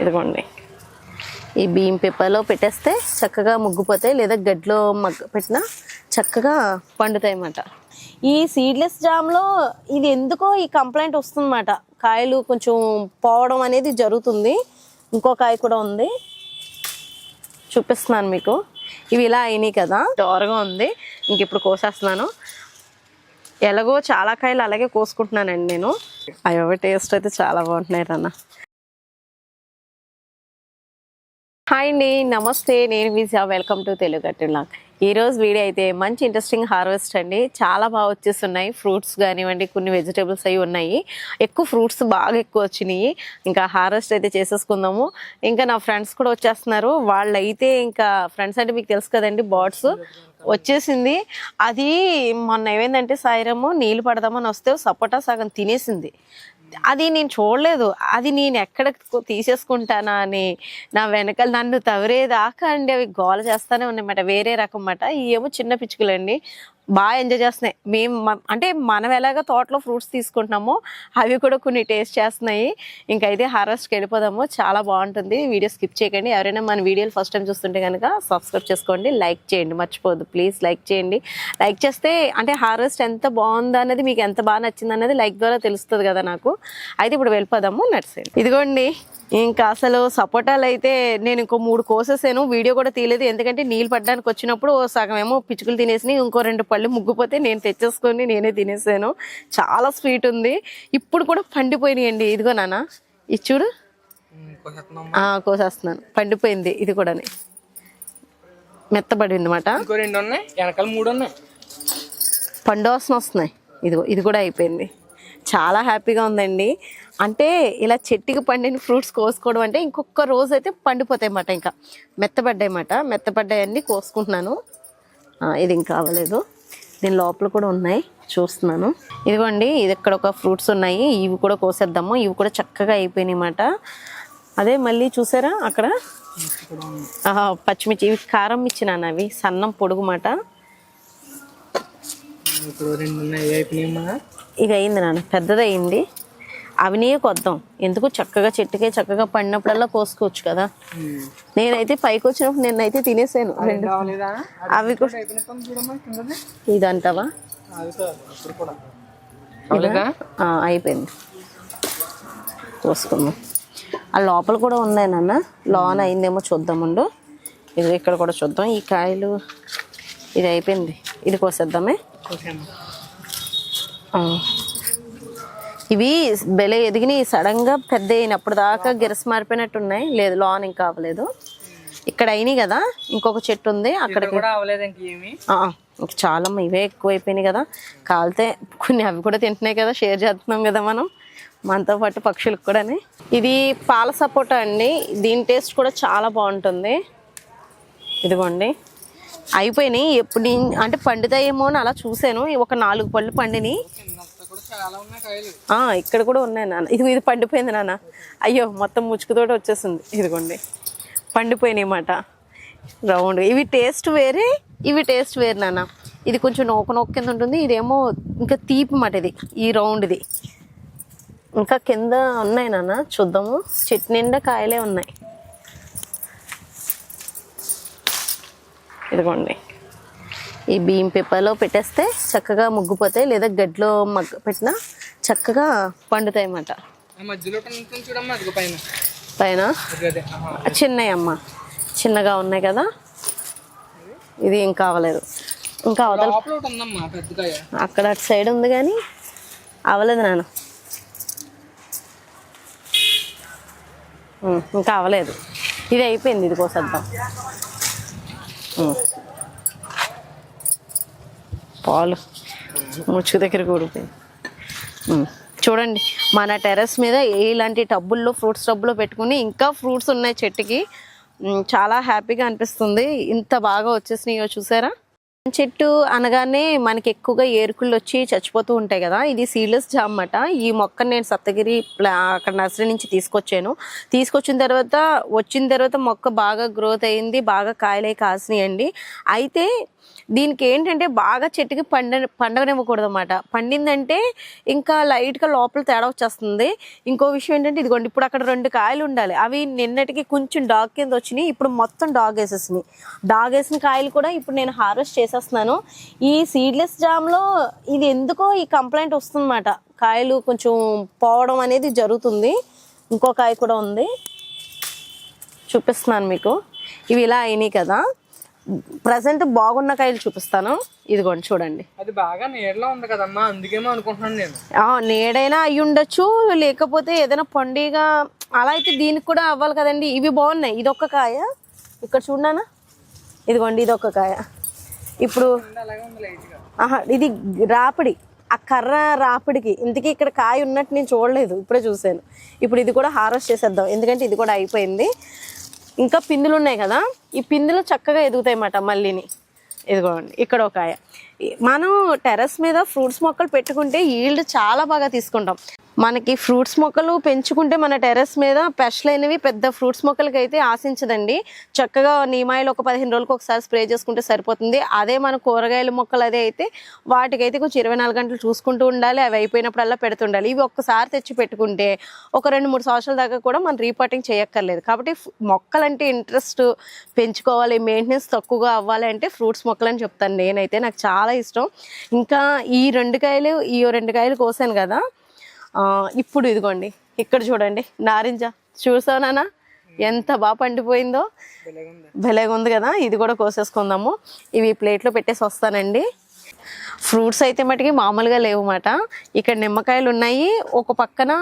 ఇదిగోండి. ఈ బియ్యం పేపర్లో పెట్టేస్తే చక్కగా ముగ్గిపోతాయి లేదా గడ్డిలో మగ్గ పెట్టినా చక్కగా పండుతాయి అన్నమాట. ఈ సీడ్లెస్ జామ్లో ఇది ఎందుకో ఈ కంప్లైంట్ వస్తుందన్నమాట. కాయలు కొంచెం పోవడం అనేది జరుగుతుంది. ఇంకో కాయ కూడా ఉంది. చూపిస్తున్నాను మీకు. ఇవి ఇలా అయినాయి కదా. దోరగా ఉంది. ఇంక ఇప్పుడు కోసేస్తున్నాను. ఎలాగో చాలా కాయలు అలాగే కోసుకుంటున్నానండి నేను. అవి టేస్ట్ అయితే చాలా బాగుంటున్నాయి రన్న. హాయ్ అండి నమస్తే. నేను విజయ వెల్కమ్ టు తెలుగు కట్టులాగ్ ఈ రోజు వీడియో అయితే మంచి ఇంట్రెస్టింగ్ హార్వెస్ట్ అండి. చాలా బాగా వచ్చేస్తున్నాయి. ఫ్రూట్స్ కానివ్వండి కొన్ని వెజిటేబుల్స్ అవి ఉన్నాయి. ఎక్కువ ఫ్రూట్స్ బాగా ఎక్కువ వచ్చినాయి. ఇంకా హార్వెస్ట్ అయితే చేసేసుకుందాము. ఇంకా నా ఫ్రెండ్స్ కూడా వచ్చేస్తున్నారు. వాళ్ళైతే ఇంకా ఫ్రెండ్స్ అంటే మీకు తెలుసు కదండి బాట్స్ వచ్చేసింది. అది మొన్న ఏమైందంటే సాయిరము నీళ్ళు పడదామని వస్తే సపోటా సగం తినేసింది. అది నేను చూడలేదు. అది నేను ఎక్కడ తీసేసుకుంటానా అని నా వెనకాల నన్ను తవరేదాకా అండి అవి గోల చేస్తానే ఉన్నాయన్నమాట వేరే రకం మాట ఏమో చిన్న పిచ్చుకలండి. బాగా ఎంజాయ్ చేస్తున్నాయి. మేము అంటే మనం ఎలాగ తోటలో ఫ్రూట్స్ తీసుకుంటున్నామో అవి కూడా కొన్ని టేస్ట్ చేస్తున్నాయి. ఇంకైతే హార్వెస్ట్కి వెళ్ళిపోదాము. చాలా బాగుంటుంది. వీడియో స్కిప్ చేయకండి. ఎవరైనా మన వీడియోలు ఫస్ట్ టైం చూస్తుంటే కనుక సబ్స్క్రైబ్ చేసుకోండి. లైక్ చేయండి. మర్చిపోద్దు ప్లీజ్ లైక్ చేయండి. లైక్ చేస్తే అంటే హార్వెస్ట్ ఎంత బాగుంది అనేది మీకు ఎంత బాగా నచ్చింది అనేది లైక్ ద్వారా తెలుస్తుంది కదా నాకు. అయితే ఇప్పుడు వెళ్ళిపోదాము. నడిసేయండి ఇదిగోండి. ఇంకా అసలు సపోటాలు అయితే నేను ఇంకో మూడు కోసేసాను. వీడియో కూడా తీయలేదు. ఎందుకంటే నీళ్ళు పడ్డానికి వచ్చినప్పుడు సగం ఏమో పిచ్చుకలు తినేసి ఇంకో రెండు పళ్ళు ముగ్గుపోతే నేను తెచ్చేసుకొని నేనే తినేసాను. చాలా స్వీట్ ఉంది. ఇప్పుడు కూడా పండిపోయినాయండి. ఇదిగో నాన్న ఇది చూడు. కోసేస్తున్నాను. పండిపోయింది ఇది కూడా. మెత్తబడింది అనమాట పండు వాసన వస్తున్నాయి. ఇదిగో ఇది కూడా అయిపోయింది. చాలా హ్యాపీగా ఉందండి. అంటే ఇలా చెట్టుకి పండిన ఫ్రూట్స్ కోసుకోవడం అంటే ఇంకొక రోజు అయితే పండిపోతాయి అన్నమాట ఇంకా. మెత్తబడ్డాయి అన్నమాట మెత్తబడ్డాయన్నీ కోసుకుంటున్నాను. ఇది ఇంకా అవ్వలేదు. దీని లోపల కూడా ఉన్నాయి. చూస్తున్నాను. ఇదిగోండి ఇది ఇక్కడ ఒక ఫ్రూట్స్ ఉన్నాయి. ఇవి కూడా కోసేద్దాము. ఇవి కూడా చక్కగా అయిపోయినాయి అన్నమాట అదే మళ్ళీ చూసారా అక్కడ? పచ్చిమిర్చి. ఇవి కారం ఇచ్చినాను అవి సన్నం పొడుగు మాట. ఇది అయింది నాన్న. పెద్దది అయింది అవినే కొద్దాం. ఎందుకు? చక్కగా చెట్టుకే చక్కగా పడినప్పుడల్లా కోసుకోవచ్చు కదా. నేనైతే పైకి వచ్చినప్పుడు నేనైతే తినేసాను. రెండు అవి ఇదంటావా? అయిపోయింది. కోసుకుందాం. ఆ లోపల కూడా ఉన్నాయి నాన్న. లోన అయిందేమో చూద్దామండు ఇది ఇక్కడ కూడా చూద్దాం. ఈ కాయలు ఇది అయిపోయింది. ఇది కోసేద్దామే. ఇవి బెల ఎదిగిని సడన్గా పెద్ద అయినప్పుడు దాకా గిరస మారిపోయినట్టు ఉన్నాయి లేదు లోన్ ఇంకా అవ్వలేదు. ఇక్కడ అయినాయి కదా ఇంకొక చెట్టు ఉంది అక్కడికి కూడా అవ్వలేదు ఇంకేమి ఆ, ఇంక చాలా ఇవే ఎక్కువ అయిపోయినాయి కదా. కాలితే కొన్ని అవి కూడా తింటున్నాయి కదా షేర్ చేస్తున్నాం కదా మనం. మనతో పాటు పక్షులకు కూడా ఇది పాల సపోటా అండి. దీని టేస్ట్ కూడా చాలా బాగుంటుంది. ఇదిగోండి. అయిపోయినాయి. ఎప్పుడు అంటే పండుతాయేమో అని అలా చూశాను. ఒక నాలుగు పళ్ళు పండినాయి. ఇక్కడ కూడా ఉన్నాయి నాన్న. ఇది ఇది పండిపోయింది నాన్న. అయ్యో మొత్తం ముచ్చుకుతోటి వచ్చేసింది. ఇదిగోండి. పండిపోయినాయి మాట రౌండ్. ఇవి టేస్ట్ వేరే ఇవి టేస్ట్ వేరే నాన్న. ఇది కొంచెం నోక నోక కింద ఉంటుంది. ఇదేమో ఇంకా తీపి మాట ఇది ఈ రౌండ్ది. ఇంకా కింద ఉన్నాయి నాన్న. చూద్దాము. చెట్టు నిండా కాయలే ఉన్నాయి. ఇదిగోండి. ఈ బియ్యం పేపర్లో పెట్టేస్తే చక్కగా ముగ్గిపోతాయి లేదా గడ్డిలో మగ్గ పెట్టినా చక్కగా పండుతాయి అన్నమాట. పైన. చిన్నవి అమ్మ చిన్నగా ఉన్నాయి కదా. ఇది ఇంకా అవ్వలేదు ఇంకా అవతల అక్కడ అటు సైడ్ ఉంది కానీ అవ్వలేదు నాన్న. ఇంకా అవ్వలేదు ఇది అయిపోయింది ఇది కోసేద్దాం. పాలు. ముచ్చుకు దగ్గర కూడిపోయి చూడండి మన టెర్రస్ మీద ఇలాంటి టబ్బుల్లో ఫ్రూట్స్ టబ్బులో పెట్టుకుని ఇంకా ఫ్రూట్స్ ఉన్నాయి చెట్టుకి. చాలా హ్యాపీగా అనిపిస్తుంది. ఇంత బాగా వచ్చేసినాయో చూసారా? చెట్టు అనగానే మనకి ఎక్కువగా ఏరుకుళ్ళు వచ్చి చచ్చిపోతూ ఉంటాయి కదా. ఇది సీడ్లెస్ జామ్ అన్నమాట. ఈ మొక్కను నేను సప్తగిరి ప్లా- అక్కడ నర్సరీ నుంచి తీసుకొచ్చాను. తీసుకొచ్చిన తర్వాత వచ్చిన తర్వాత మొక్క బాగా గ్రోత్ అయింది బాగా కాయలై కాసినాయండి. అయితే దీనికి ఏంటంటే బాగా చెట్టుకి పండ పండగనివ్వకూడదు అనమాట పండిందంటే ఇంకా లైట్గా లోపల తేడా వచ్చేస్తుంది. ఇంకో విషయం ఏంటంటే ఇదిగోండి ఇప్పుడు అక్కడ రెండు కాయలు ఉండాలి. అవి నిన్నటికి కొంచెం డాగ్ కింద వచ్చినాయి ఇప్పుడు మొత్తం డాగ్ వేసేసినాయి. డాగ్ వేసిన కాయలు కూడా ఇప్పుడు నేను హార్వెస్ట్ చేసేస్తున్నాను. ఈ సీడ్లెస్ జామ్లో ఇది ఎందుకో ఈ కంప్లైంట్ వస్తుందన్నమాట. కాయలు కొంచెం పోవడం అనేది జరుగుతుంది. ఇంకో కాయ కూడా ఉంది. చూపిస్తున్నాను మీకు. ఇవి ఇలా అయినాయి కదా. ప్రజెంట్ బాగున్న కాయలు చూపిస్తాను. ఇదిగోండి చూడండి. అది బాగా నీడలో ఉంది కదమ్మా అందుకేమో అనుకుంటున్నాను నేను. ఆ, నీడైనా అయి ఉండొచ్చు లేకపోతే ఏదైనా పండుగ అలా అయితే దీనికి కూడా అవ్వాలి కదండి. ఇవి బాగున్నాయి. ఇది ఒక్క కాయ. ఇక్కడ చూడనా ఇదిగోండి ఇది ఒక్క కాయ. ఇప్పుడు ఆహా ఇది రాపిడి. ఆ కర్ర రాపిడికి. ఇంతకీ ఇక్కడ కాయ ఉన్నట్టు నేను చూడలేదు. ఇప్పుడే చూశాను. ఇప్పుడు ఇది కూడా హార్వెస్ట్ చేసేద్దాం. ఎందుకంటే ఇది కూడా అయిపోయింది. ఇంకా పిందులు ఉన్నాయి కదా ఈ పిందులు చక్కగా ఎదుగుతాయి అన్నమాట మళ్ళీని ఇదిగోండి ఇక్కడ ఒక మనం టెర్రస్ మీద ఫ్రూట్స్ మొక్కలు పెట్టుకుంటే ఈల్డ్ చాలా బాగా తీసుకుంటాం. మనకి ఫ్రూట్స్ మొక్కలు పెంచుకుంటే మన టెర్రస్ మీద పెషలైనవి పెద్ద ఫ్రూట్స్ మొక్కలకి అయితే ఆశించదండి. చక్కగా నీమాయిలు ఒక పదిహేను రోజులకు ఒకసారి స్ప్రే చేసుకుంటే సరిపోతుంది. అదే మన కూరగాయల మొక్కలు అదే అయితే వాటికైతే కొంచెం ఇరవై నాలుగు గంటలు చూసుకుంటూ ఉండాలి. అవి అయిపోయినప్పుడల్లా పెడుతుండాలి. ఇవి ఒక్కసారి తెచ్చి పెట్టుకుంటే ఒక రెండు మూడు సంవత్సరాల దాకా కూడా మనం రీపాటింగ్ చేయక్కర్లేదు. కాబట్టి మొక్కలంటే ఇంట్రెస్ట్ పెంచుకోవాలి. మెయింటెనెన్స్ తక్కువగా అవ్వాలి అంటే ఫ్రూట్స్ మొక్కలని చెప్తాను. నేనైతే నాకు చాలా ఇష్టం. ఇంకా ఈ రెండు కాయలు ఈ రెండు కాయలు కోసాను కదా ఇప్పుడు ఇదిగోండి ఇక్కడ చూడండి నారింజ. చూసానా ఎంత బాగా పండిపోయిందో. భలేగా ఉంది కదా ఇది కూడా కోసేసుకుందాము. ఇవి ప్లేట్లో పెట్టేసి వస్తానండి. ఫ్రూట్స్ అయితే మటుకి మామూలుగా లేవు మాట ఇక్కడ నిమ్మకాయలు ఉన్నాయి ఒక పక్కన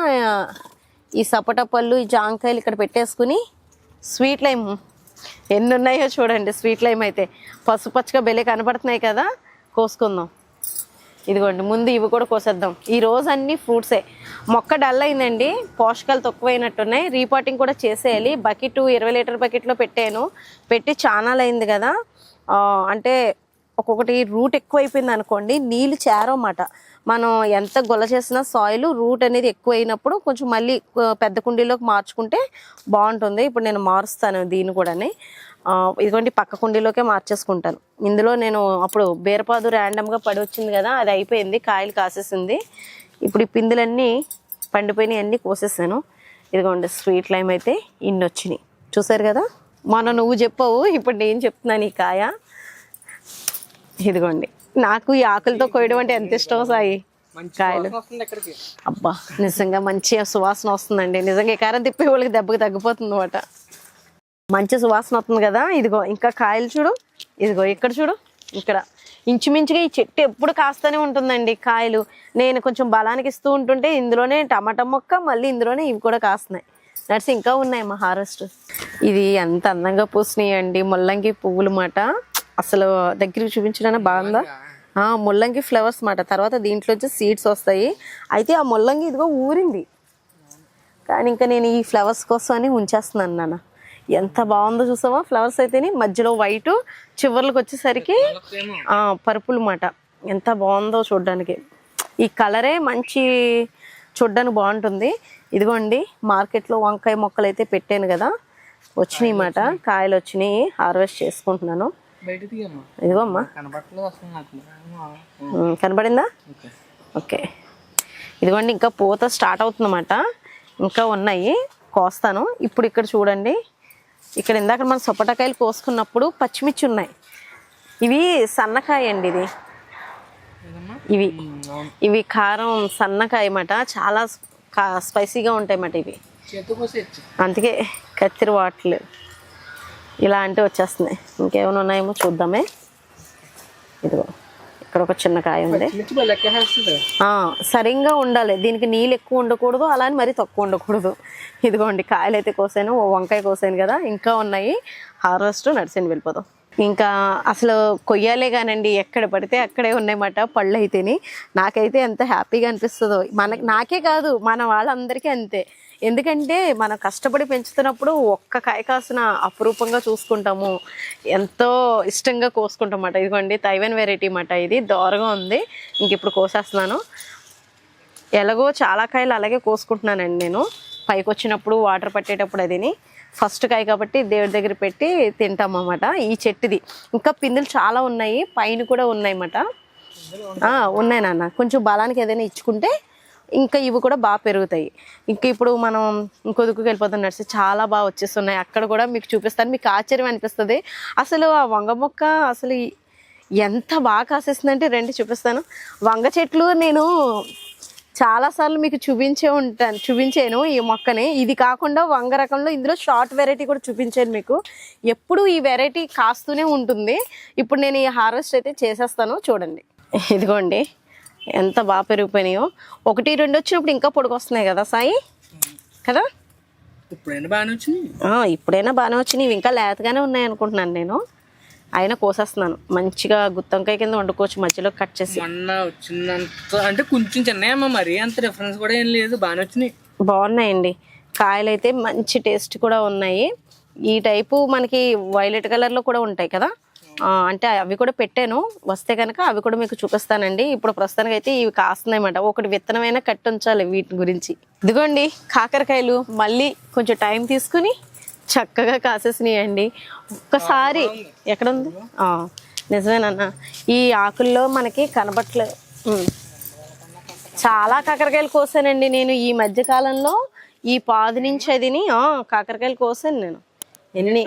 ఈ సపోటా పళ్ళు ఈ జాంకాయలు ఇక్కడ పెట్టేసుకుని స్వీట్ లైమ్. ఎన్ని ఉన్నాయో చూడండి స్వీట్ లైమ్ అయితే. పసుపచ్చగా బెలే కనపడుతున్నాయి కదా కోసుకుందాం. ఇదిగోండి ముందు ఇవి కూడా కోసేద్దాం. ఈ రోజు అన్ని ఫ్రూట్సే. మొక్క డల్ అయిందండి పోషకాలు తక్కువైనట్టున్నాయి. రీపాటింగ్ కూడా చేసేయాలి. బకెట్ ఇరవై లీటర్ బకెట్లో పెట్టాను. పెట్టి చాలా అయింది కదా అంటే ఒక్కొక్కటి రూట్ ఎక్కువైపోయింది అనుకోండి నీళ్ళు చేరమాట మనం ఎంత గొల్ల చేసినా సాయిల్ రూట్ అనేది ఎక్కువ అయినప్పుడు కొంచెం మళ్ళీ పెద్ద కుండీలోకి మార్చుకుంటే బాగుంటుంది. ఇప్పుడు నేను మారుస్తాను దీన్ని కూడాని. ఇదిగోండి పక్క కుండీలోకే మార్చేసుకుంటాను. ఇందులో నేను అప్పుడు బీరపాదు ర్యాండమ్గా పడి వచ్చింది కదా అది అయిపోయింది కాయలు కాసేసింది. ఇప్పుడు ఈ పిందులన్నీ పండిపోయినాయి అన్నీ కోసేసాను. ఇదిగోండి స్వీట్ లైమ్ అయితే ఇన్ని వచ్చినాయి చూసారు కదా? మొన్న నువ్వు చెప్పావు ఇప్పుడు నేను చెప్తున్నాను ఈ కాయ. ఇదిగోండి నాకు ఈ ఆకులతో కోయడం అంటే ఎంత ఇష్టం సాయి? కాయలు. అబ్బా నిజంగా మంచి సువాసన వస్తుందండి. నిజంగా ఈ కారం తిప్పే వాళ్ళకి దెబ్బకి తగ్గిపోతుంది అనమాట మంచి సువాసన వస్తుంది కదా ఇదిగో ఇంకా కాయలు చూడు ఇదిగో ఇక్కడ చూడు ఇక్కడ. ఇంచుమించుగా ఈ చెట్టు ఎప్పుడు కాస్తూనే ఉంటుందండి కాయలు. నేను కొంచెం బలానికి ఇస్తూ ఉంటుంటే ఇందులోనే టమాటా మొక్క మళ్ళీ ఇందులోనే ఇవి కూడా కాస్తున్నాయి. నట్స్ ఇంకా ఉన్నాయి మా హార్వెస్ట్. ఇది ఎంత అందంగా పూసినాయి అండి ముల్లంగి పువ్వులు మాట. అసలు దగ్గరికి చూపించడానికి బాగుందా? ఆ, ముల్లంగి ఫ్లవర్స్ మాట. తర్వాత దీంట్లో వచ్చి సీడ్స్ వస్తాయి. అయితే ఆ ముల్లంగి ఇదిగో ఊరింది. కానీ ఇంకా నేను ఈ ఫ్లవర్స్ కోసం అని ఉంచేస్తున్నాను నాన్న. ఎంత బాగుందో చూసావా? ఫ్లవర్స్ అయితేనే మధ్యలో వైట్ చివర్లకు వచ్చేసరికి పరుపులు మాట ఎంత బాగుందో చూడడానికి. ఈ కలరే మంచి చూడ్డానికి బాగుంటుంది. ఇదిగోండి మార్కెట్లో వంకాయ మొక్కలు అయితే పెట్టాను కదా. వచ్చినాయి. మాట కాయలు వచ్చినాయి. హార్వెస్ట్ చేసుకుంటున్నాను. ఇదిగో అమ్మా కనబడిందా? ఓకే. ఓకే. ఇదిగోండి ఇంకా పూత స్టార్ట్ అవుతుందన్నమాట. ఇంకా ఉన్నాయి. కోస్తాను. ఇప్పుడు ఇక్కడ చూడండి. ఇక్కడ ఇందాక మనం సొప్పటకాయలు కోసుకున్నప్పుడు పచ్చిమిర్చి ఉన్నాయి. ఇవి సన్నకాయ అండి ఇది. ఇవి ఇవి కారం సన్నకాయ అన్నమాట. చాలా స్పైసీగా ఉంటాయి అన్నమాట ఇవి అందుకే కత్తిరి వాటలు ఇలాంటివి వచ్చేస్తున్నాయి. ఇంకేమైనా ఉన్నాయేమో చూద్దామే. ఇదిగో. ఇక్కడ ఒక చిన్న కాయ ఉంది. ఆ, సరిగ్గా ఉండాలి. దీనికి నీళ్ళు ఎక్కువ ఉండకూడదు అలా అని మరీ తక్కువ ఉండకూడదు. ఇదిగోండి కాయలు అయితే కోసాను ఓ వంకాయ కోసాను కదా ఇంకా ఉన్నాయి. హార్వెస్ట్ నడిచింది వెళ్ళిపోదాం. ఇంకా అసలు కొయ్యాలే కానండి ఎక్కడ పడితే అక్కడే ఉన్నాయన్నమాట పళ్ళు అయితేని నాకైతే ఎంత హ్యాపీగా అనిపిస్తుందో. మనకి నాకే కాదు మన వాళ్ళందరికీ అంతే. ఎందుకంటే మనం కష్టపడి పెంచుతున్నప్పుడు ఒక్క కాయ కాసిన అపురూపంగా చూసుకుంటాము. ఎంతో ఇష్టంగా కోసుకుంటాం అన్నమాట ఇదిగోండి తైవన్ వెరైటీ అన్నమాట ఇది. దోరగా ఉంది. ఇంక ఇప్పుడు కోసేస్తున్నాను. ఎలాగో చాలా కాయలు అలాగే కోసుకుంటున్నానండి నేను. పైకి వచ్చినప్పుడు వాటర్ పట్టేటప్పుడు అదిని. ఫస్ట్ కాయ కాబట్టి దేవుడి దగ్గర పెట్టి తింటాం అన్నమాట ఈ చెట్టుది. ఇంకా పిందులు చాలా ఉన్నాయి. పైన కూడా ఉన్నాయన్నమాట. ఉన్నాయి నాన్న. కొంచెం బలానికి ఏదైనా ఇచ్చుకుంటే ఇంకా ఇవి కూడా బాగా పెరుగుతాయి. ఇంకా ఇప్పుడు మనం ఇంకొదుకు వెళ్ళిపోతాం. నడిచి చాలా బాగా వచ్చేస్తున్నాయి. అక్కడ కూడా మీకు చూపిస్తాను. మీకు ఆశ్చర్యం అనిపిస్తుంది. అసలు ఆ వంగ మొక్క అసలు ఎంత బాగా కాసేస్తుందంటే రెండు చూపిస్తాను. వంగ చెట్లు నేను చాలాసార్లు మీకు చూపించే ఉంటాను చూపించాను ఈ మొక్కని. ఇది కాకుండా వంగ రకంలో ఇందులో షార్ట్ వెరైటీ కూడా చూపించాను మీకు. ఎప్పుడు ఈ వెరైటీ కాస్తూనే ఉంటుంది. ఇప్పుడు నేను ఈ హార్వెస్ట్ అయితే చేసేస్తాను చూడండి. ఇదిగోండి ఎంత బాగా పెరిగిపోయినాయో. ఒకటి రెండు వచ్చినప్పుడు ఇంకా పొడుగు వస్తున్నాయి కదా సాయి? కదా? ఇప్పుడైనా బాగానే వచ్చింది ఆ, ఇప్పుడైనా బాగానే వచ్చినాయి. ఇవి ఇంకా లేతగానే ఉన్నాయి అనుకుంటున్నాను నేను. అయినా కోసేస్తున్నాను. మంచిగా గుత్తంకాయ కింద వండుకోవచ్చు మధ్యలో కట్ చేసి. మొన్న అంటే కొంచెం చిన్నయమ్మా మరీ అంత డిఫరెన్స్ కూడా ఏం లేదు బాగానే వచ్చినాయి. బాగున్నాయండి. కాయలు అయితే మంచి టేస్ట్ కూడా ఉన్నాయి. ఈ టైపు మనకి వైలెట్ కలర్లో కూడా ఉంటాయి కదా? అంటే అవి కూడా పెట్టాను. వస్తే కనుక అవి కూడా మీకు చూపిస్తానండి. ఇప్పుడు ప్రస్తుతానికి అయితే ఇవి కాస్తున్నాయన్నమాట. ఒకటి విత్తనమైన కట్టి ఉంచాలి వీటి గురించి. ఇదిగోండి కాకరకాయలు. మళ్ళీ కొంచెం టైం తీసుకుని చక్కగా కాసేసినాయండి. ఒక్కసారి ఎక్కడ ఉంది ఆ, నిజమేనన్నా. ఈ ఆకుల్లో మనకి కనబట్లేదు. చాలా కాకరకాయలు కోసానండి నేను ఈ మధ్య కాలంలో. ఈ పాదు నుంచి అదిని ఆ, కాకరకాయలు కోసాను నేను. ఎన్ని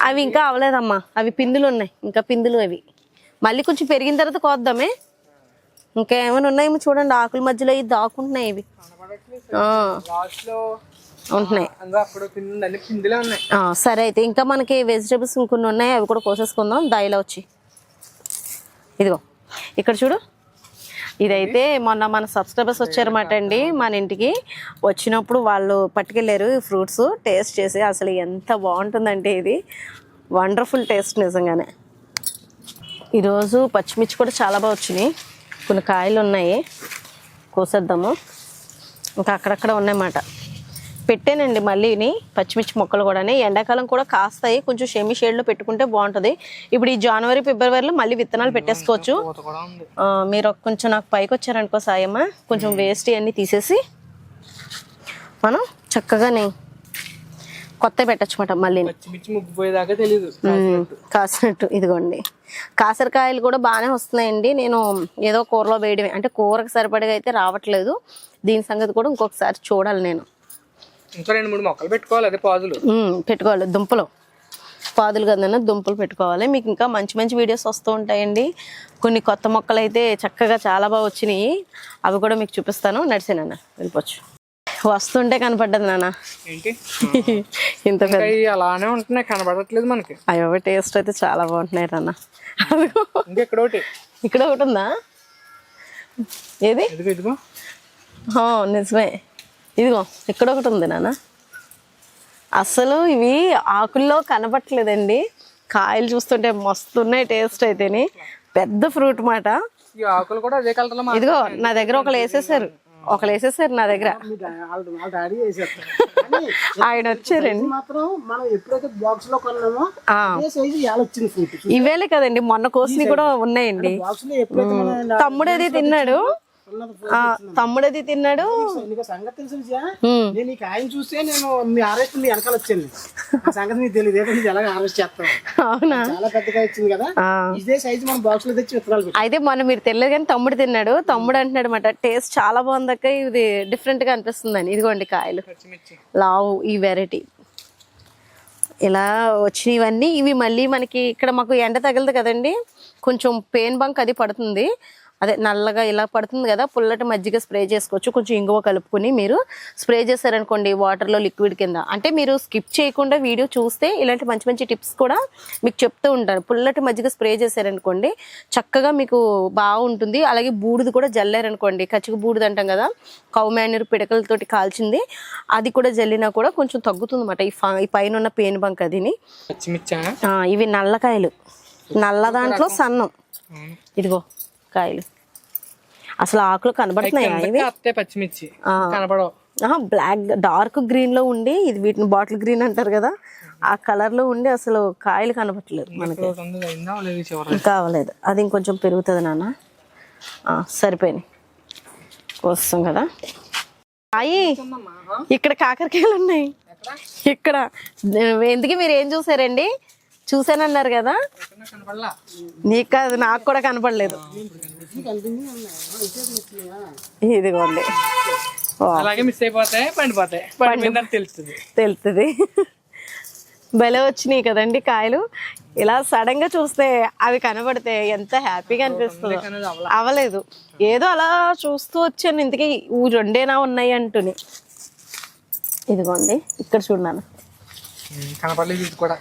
అవి ఇంకా అవలేదమ్మా. అవి పిందులు ఉన్నాయి. ఇంకా పిందులు అవి. మళ్ళీ కొంచెం పెరిగిన తర్వాత కోద్దామే. ఇంకా ఏమైనా ఉన్నాయేమో చూడండి. ఆకుల మధ్యలో ఇవి. దాక్కుంటున్నాయి ఇవి ఉంటున్నాయి. సరే అయితే ఇంకా మనకి వెజిటేబుల్స్ ఇంకొన్ని ఉన్నాయి అవి కూడా కోసేసుకుందాం. దాయిలో వచ్చి. ఇదిగో ఇక్కడ చూడు. ఇదైతే మొన్న మన సబ్స్క్రైబర్స్ వచ్చారన్నమాట అండి మన ఇంటికి. వచ్చినప్పుడు వాళ్ళు పట్టుకెళ్ళారు ఈ ఫ్రూట్స్ టేస్ట్ చేసి. అసలు ఎంత బాగుంటుందంటే ఇది. వండర్ఫుల్ టేస్ట్ నిజంగానే. ఈరోజు పచ్చిమిర్చి కూడా చాలా బాగా వచ్చినాయి. కొన్ని కాయలు ఉన్నాయి. కోసేద్దాము. ఇంకా అక్కడక్కడ ఉన్నాయన్నమాట పెట్టానండి మళ్ళీని పచ్చిమిర్చి మొక్కలు కూడా ఎండాకాలం కూడా కాస్తాయి. కొంచెం షెమి షేడ్లో పెట్టుకుంటే బాగుంటుంది. ఇప్పుడు ఈ జనవరి ఫిబ్రవరిలో మళ్ళీ విత్తనాలు పెట్టేసుకోవచ్చు. మీరు కొంచెం నాకు పైకి వచ్చారనుకో సాయమ్మ. కొంచెం వేస్ట్ అన్నీ తీసేసి మనం చక్కగానే కొత్త పెట్టచ్చు మాట మళ్ళీ ముగ్గిపోయేదాకా కాసినట్టు. ఇదిగోండి. కాసరకాయలు కూడా బాగానే వస్తున్నాయండి. నేను ఏదో కూరలో వేయడమే. అంటే కూరకు సరిపడగా అయితే రావట్లేదు. దీని సంగతి కూడా ఇంకొకసారి చూడాలి నేను. ఇంకా రెండు మూడు మొక్కలు పెట్టుకోవాలి అదే పాదులు. పెట్టుకోవాలి. దుంపలు. పాదులు కదన్నా దుంపలు పెట్టుకోవాలి. మీకు ఇంకా మంచి మంచి వీడియోస్ వస్తూ ఉంటాయండి. కొన్ని కొత్త మొక్కలు అయితే చక్కగా చాలా బాగా వచ్చినాయి. అవి కూడా మీకు చూపిస్తాను. నడిచానన్న వెళ్ళిపోవచ్చు. వస్తుంటే కనపడ్డది నాన్న. ఏంటి? ఇంత అలానే ఉంటున్నాయి. కనబడట్లేదు మనకి. అయ్యో టేస్ట్ అయితే చాలా బాగుంటున్నాయి నాన్న. అదిగో. ఇంకెక్కడ ఒకటి. ఇక్కడ ఒకటి ఉందా? ఏది? నిజమే. ఇదిగో ఇక్కడ ఒకటి ఉంది నాన్న. అసలు ఇవి ఆకుల్లో కనబట్టలేదండి. కాయలు చూస్తుంటే మస్తు ఉన్నాయి టేస్ట్ అయితేని. పెద్ద ఫ్రూట్ మాట. ఆకులు కూడా అదే కలర్లో మా ఇదిగో నా దగ్గర ఒకళ్ళు వేసేసారు. ఒకళ్ళు వేసేసారు నా దగ్గర. ఆయన వచ్చారండి. అదే ఇవేలే కదండి మొన్న కోసినవి కూడా ఉన్నాయండి. మనం తమ్ముడది తిన్నాడు. ఆ, తమ్ముడది తిన్నాడు? నీకు సంగతి తెలుసు విజయ? ఉమ్. నేను నీకు ఆయన చూస్తే నేను మీ హార్వెస్ట్ మీ వెనకాల వచ్చాను. ఆ సంగతి నీకు తెలియదు. ఏదో నీకు ఎలా హార్వెస్ట్ చేస్తావు? అవునా? చాలా పెద్దగా వచ్చింది కదా. ఆ. ఇదే సైజు మనం బాక్స్లో తెచ్చి విత్తనాలు పెట్టాం. అయితే మొన్న మీరు తెలియదు కానీ తమ్ముడు తిన్నాడు. తమ్ముడు అంటున్నాడు అనమాట టేస్ట్ చాలా బాగుందక్క ఇది డిఫరెంట్గా అనిపిస్తుందని. ఇదిగోండి కాయలు. లావు ఈ వెరైటీ ఇలా వచ్చినవన్నీ ఇవి మళ్ళీ మనకి ఇక్కడ మాకు ఎండ తగలదు కదండి. కొంచెం పెయిన్ బంక్ అది పడుతుంది. అదే నల్లగా ఇలా పడుతుంది కదా పుల్లటి మజ్జిగ స్ప్రే చేసుకోవచ్చు. కొంచెం ఇంగువ కలుపుకొని మీరు స్ప్రే చేశారనుకోండి వాటర్లో లిక్విడ్ కింద. అంటే మీరు స్కిప్ చేయకుండా వీడియో చూస్తే ఇలాంటి మంచి మంచి టిప్స్ కూడా మీకు చెప్తూ ఉంటారు. పుల్లటి మజ్జిగ స్ప్రే చేశారనుకోండి చక్కగా మీకు బాగుంటుంది. అలాగే బూడిది కూడా జల్లారనుకోండి. కచ్చిక బూడిద అంటాం కదా కౌ పిడకలతోటి కాల్చింది. అది కూడా జల్లినా కూడా కొంచెం తగ్గుతుంది అనమాట ఈ ఈ పైన ఉన్న పెయిన్ బంక్ అదిని ఇవి నల్లకాయలు. నల్ల దాంట్లో సన్నం. ఇదిగో. కాయలు అసలు ఆకులు కనబడుతున్నాయా పచ్చిమిర్చి. ఆ. కనపడవు బ్లాక్ డార్క్ గ్రీన్లో ఉండి ఇది వీటిని బాటిల్ గ్రీన్ అంటారు కదా ఆ కలర్లో ఉండి అసలు కాయలు కనబట్టలేదు మనకి. ఒకటి ఉంది అయిందా లేదు చివరి ఇంకా అవ్వలేదు. అది ఇంకొంచెం పెరుగుతుంది నాన్న. ఆ, సరిపోయినాయి. వస్తాం కదా. అయ్యి ఇక్కడ కాకరకాయలు ఉన్నాయి. ఇక్కడ. ఎందుకు మీరు ఏం చూసారండి? చూసానన్నారు కదా? నీకు కాదు నాకు కూడా కనపడలేదు. ఇదిగోండి. అలాగే మిస్ అయిపోతాయి పండిపోతాయి. తెలుస్తుంది. తెలుస్తుంది. భలే వచ్చినాయి కదండి కాయలు. ఇలా సడన్గా చూస్తే అవి కనబడితే ఎంత హ్యాపీగా అనిపిస్తుందో. అవలేదు. ఏదో అలా చూస్తూ వచ్చాను. ఇంతకీ ఊ రెండేనా ఉన్నాయి అంటుని. ఇదిగోండి ఇక్కడ చూడన్నాను కనపడలేదు ఇది కూడా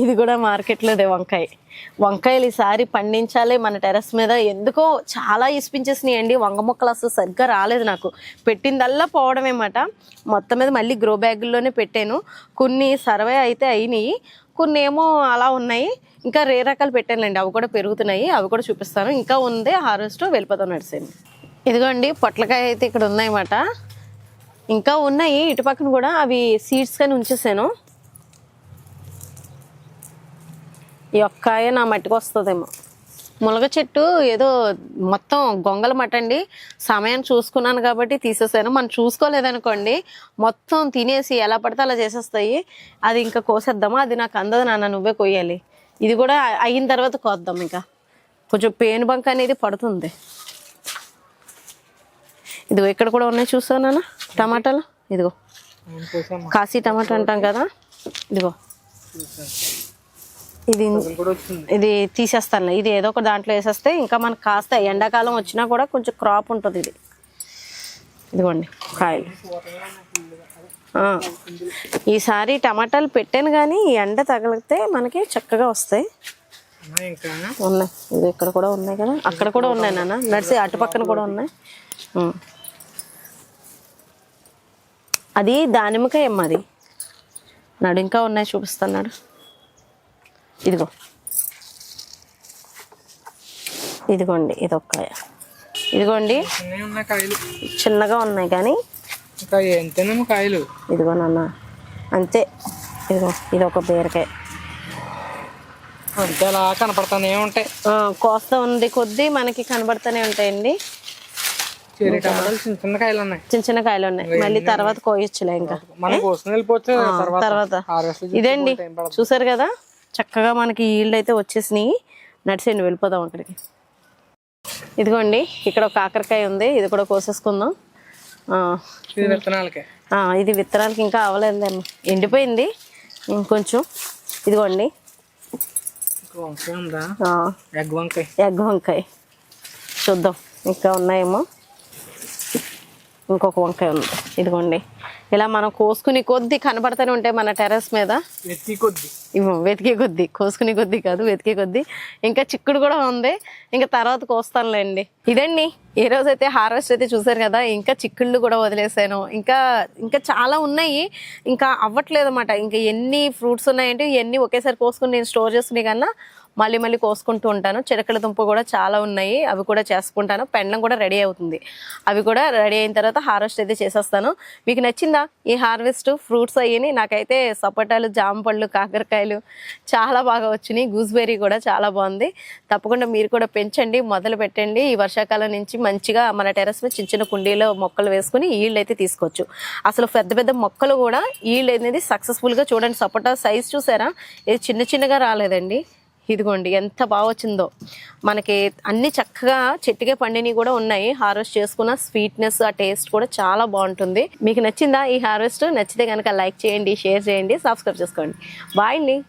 ఇది కూడా మార్కెట్లోదే వంకాయ. వంకాయలు ఈసారి పండించాలి మన టెరస్ మీద. ఎందుకో చాలా ఇస్పించేసినాయండి అండి. వంగ మొక్కలు అసలు సరిగ్గా రాలేదు నాకు. పెట్టిందల్లా పోవడమేమాట. మొత్తం మీద మళ్ళీ గ్రో బ్యాగుల్లోనే పెట్టాను. కొన్ని సర్వే అయితే అయినాయి. కొన్ని ఏమో అలా ఉన్నాయి. ఇంకా రే రకాలు పెట్టానులేండి. అవి కూడా పెరుగుతున్నాయి. అవి కూడా చూపిస్తాను. ఇంకా ఉంది హార్వెస్ట్ వెళ్ళిపోతాం నడిచింది ఇదిగోండి పొట్లకాయ అయితే ఇక్కడ ఉన్నాయన్నమాట ఇంకా ఉన్నాయి. ఇటు పక్కన కూడా అవి సీడ్స్ కానీ ఉంచేసాను. ఈ ఒక్కాయ నా మట్టికి వస్తుందేమో. మునగ చెట్టు ఏదో మొత్తం గొంగల మట్ట అండి. సమయం చూసుకున్నాను కాబట్టి తీసేసాను. మనం చూసుకోలేదనుకోండి మొత్తం తినేసి ఎలా పడితే అలా చేసేస్తాయి. అది ఇంకా కోసేద్దామా? అది నాకు అందదు నాన్న నువ్వే కొయ్యాలి. ఇది కూడా అయిన తర్వాత కోద్దాం ఇంకా. కొంచెం పేను బంక్ అనేది పడుతుంది. ఇదిగో ఇక్కడ కూడా ఉన్నాయి చూసావు నాన్న టమాటాలు? ఇదిగో. కాశీ టమాటా అంటాం కదా. ఇదిగో. ఇది ఇది తీసేస్తాను. ఇది ఏదో ఒక దాంట్లో వేసేస్తే ఇంకా మనకు కాస్త ఎండాకాలం వచ్చినా కూడా కొంచెం క్రాప్ ఉంటుంది ఇది. ఇదిగోండి కాయలు. ఈసారి టమాటాలు పెట్టాను కానీ ఈ ఎండ తగిలితే మనకి చక్కగా వస్తాయి. ఉన్నాయి ఇది ఇక్కడ కూడా ఉన్నాయి కదా? అక్కడ కూడా ఉన్నాయి నాన్న. నడిచి అటు పక్కన కూడా ఉన్నాయి. అది దానిమ్మకాయ అమ్మ అది. నాడు ఇంకా ఉన్నాయి చూపిస్తున్నాడు ఇదిగో. ఇదిగోండి ఇది ఒక్కాయ ఇదిగోండి. చిన్నగా ఉన్నాయి కానీ. ఎంతేనేమో కాయలు. ఇదిగో నాన్న. అంతే. ఇదిగో ఇది ఒక బీరకాయ. అంతే అలా కనపడతానే ఉంటాయి. కోస్తా ఉంది కొద్దీ మనకి కనబడుతూనే ఉంటాయండి. చిన్న చిన్న కాయలు ఉన్నాయి. చిన్న చిన్న కాయలు ఉన్నాయి. మళ్ళీ తర్వాత కోయొచ్చులే ఇంకా. తర్వాత ఇదండి? చూసారు కదా? చక్కగా మనకి ఈల్డ్ అయితే వచ్చేసినాయి. నడిచేయండి వెళ్ళిపోదాం అక్కడికి. ఇదిగోండి ఇక్కడ ఒక కాకరకాయ ఉంది. ఇది కూడా కోసేసుకుందాం. ఇది విత్తనాలకే. ఇది విత్తనాలకి ఇంకా అవ్వలేదండి ఎండిపోయింది. ఇంకొంచెం. ఇదిగోండి. ఎగ్ వంకాయ. ఎగ్ వంకాయ. చూద్దాం ఇంకా ఉన్నాయేమో. ఇంకొక వంకాయ ఉంది. ఇదిగోండి. ఇలా మనం కోసుకుని కొద్ది కనబడుతూనే ఉంటాయి మన టెర్రస్ మీద. ఎత్తి కొద్ది. ఇవ్వం వెతికే కొద్ది. కోసుకునే కొద్ది కాదు వెతికే కొద్ది. ఇంకా చిక్కుడు కూడా ఉంది. ఇంకా తర్వాత కోస్తానులేండి. ఇదండి. ఈ రోజు అయితే హార్వెస్ట్ అయితే చూసారు కదా ఇంకా చిక్కుళ్ళు కూడా వదిలేసాను. ఇంకా ఇంకా చాలా ఉన్నాయి. ఇంకా అవ్వట్లేదు అనమాట ఇంకా ఎన్ని ఫ్రూట్స్ ఉన్నాయంటే ఎన్ని ఒకేసారి కోసుకుని నేను స్టోర్ చేసుకునే కన్నా మళ్ళీ మళ్ళీ కోసుకుంటూ ఉంటాను. చిలకల దుంప కూడా చాలా ఉన్నాయి. అవి కూడా చేసుకుంటాను. పెండం కూడా రెడీ అవుతుంది. అవి కూడా రెడీ అయిన తర్వాత హార్వెస్ట్ అయితే చేసేస్తాను. మీకు నచ్చిందా ఈ హార్వెస్ట్? ఫ్రూట్స్ అయ్యి నాకైతే సపోటాలు జామ పళ్ళు కాకరకాయలు చాలా బాగా వచ్చినాయి. గూస్బెర్రీ కూడా చాలా బాగుంది. తప్పకుండా మీరు కూడా పెంచండి మొదలు పెట్టండి. ఈ వర్షాకాలం నుంచి మంచిగా మన టెరస్ మీద చిన్న చిన్న కుండీలో మొక్కలు వేసుకుని ఈల్డ్ అయితే తీసుకోవచ్చు. అసలు పెద్ద పెద్ద మొక్కలు కూడా ఈల్డ్ అనేది సక్సెస్ఫుల్గా చూడండి. సపోటా సైజ్ చూసారా? ఇది చిన్న చిన్నగా రాలేదండి. ఇదిగోండి ఎంత బాగా వచ్చిందో. మనకి అన్ని చక్కగా చెట్టుకే పండినవి కూడా ఉన్నాయి. హార్వెస్ట్ చేసుకున్న స్వీట్నెస్ ఆ టేస్ట్ కూడా చాలా బాగుంటుంది. మీకు నచ్చిందా ఈ హార్వెస్ట్? నచ్చితే కనుక లైక్ చేయండి షేర్ చేయండి సబ్స్క్రైబ్ చేసుకోండి. బాయ్ అండి.